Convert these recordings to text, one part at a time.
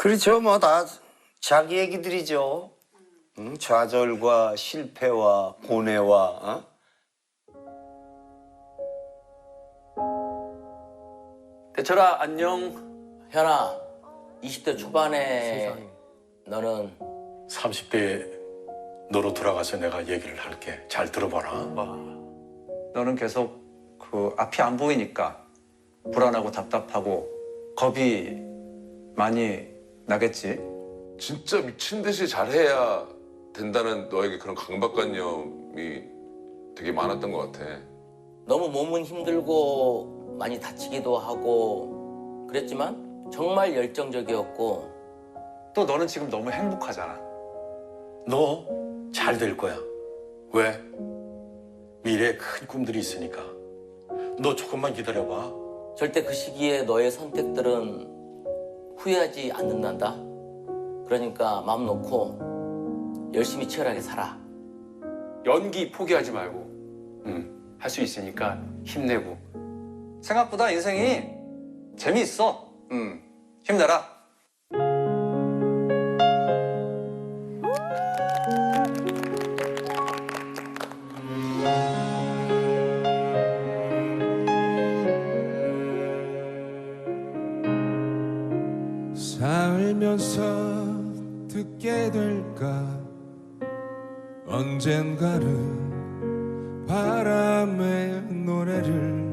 그렇죠. 뭐 다 자기 얘기들이죠. 응? 좌절과 실패와 고뇌와 어? 대철아 안녕. 현아 20대 초반에 너는 30대에 너로 돌아가서 내가 얘기를 할게. 잘 들어봐라. 너는 계속 그 앞이 안 보이니까 불안하고 답답하고 겁이 많이 나겠지. 진짜 미친 듯이 잘해야 된다는 너에게 그런 강박관념이 되게 많았던 것 같아. 너무 몸은 힘들고 많이 다치기도 하고 그랬지만 정말 열정적이었고 또 너는 지금 너무 행복하잖아. 너 잘 될 거야. 왜? 미래에 큰 꿈들이 있으니까. 너 조금만 기다려봐. 절대 그 시기에 너의 선택들은 후회하지 않는단다. 그러니까 마음 놓고 열심히 치열하게 살아. 연기 포기하지 말고 할수 있으니까 힘내고 생각보다 인생이 재미있어. 음, 힘내라. 듣게 될까? 언젠가는 바람의 노래를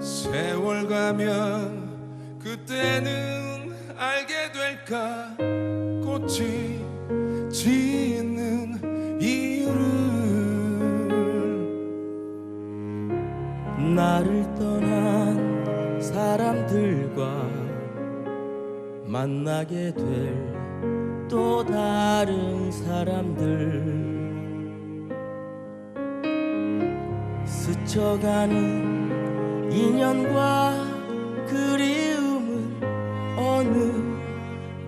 세월 가면 그때는 알게 될까? 꽃이 만나게 될 또 다른 사람들. 스쳐가는 인연과 그리움은 어느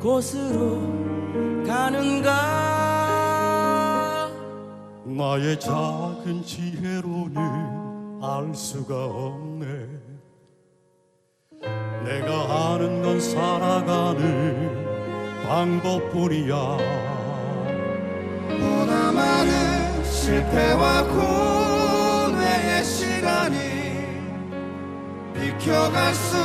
곳으로 가는가? 나의 작은 지혜로는 알 수가 없네 내가 아는 건 살아가는 방법뿐이야. 많은 실패와 고뇌의 시간이 비켜갈 수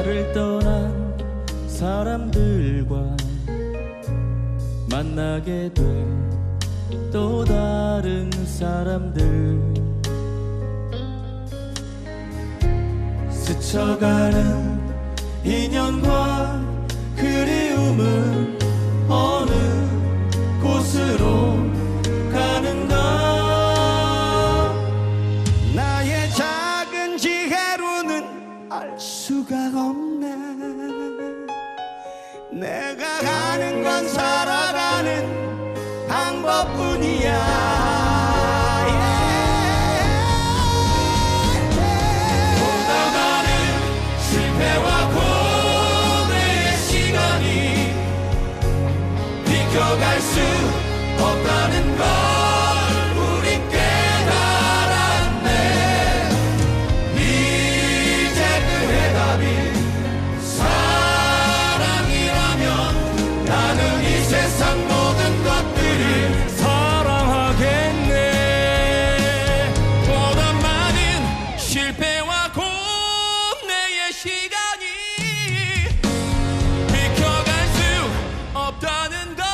나를 떠난 사람들과 만나게 된 또 다른 사람들. 스쳐가는 인연과 그리움은 어느 곳으로 가는가? 나의 작은 지혜. 알 수가 없네. 내가 가는 건 살아가는 방법뿐이야. 갈 수 없다는 걸 아름다운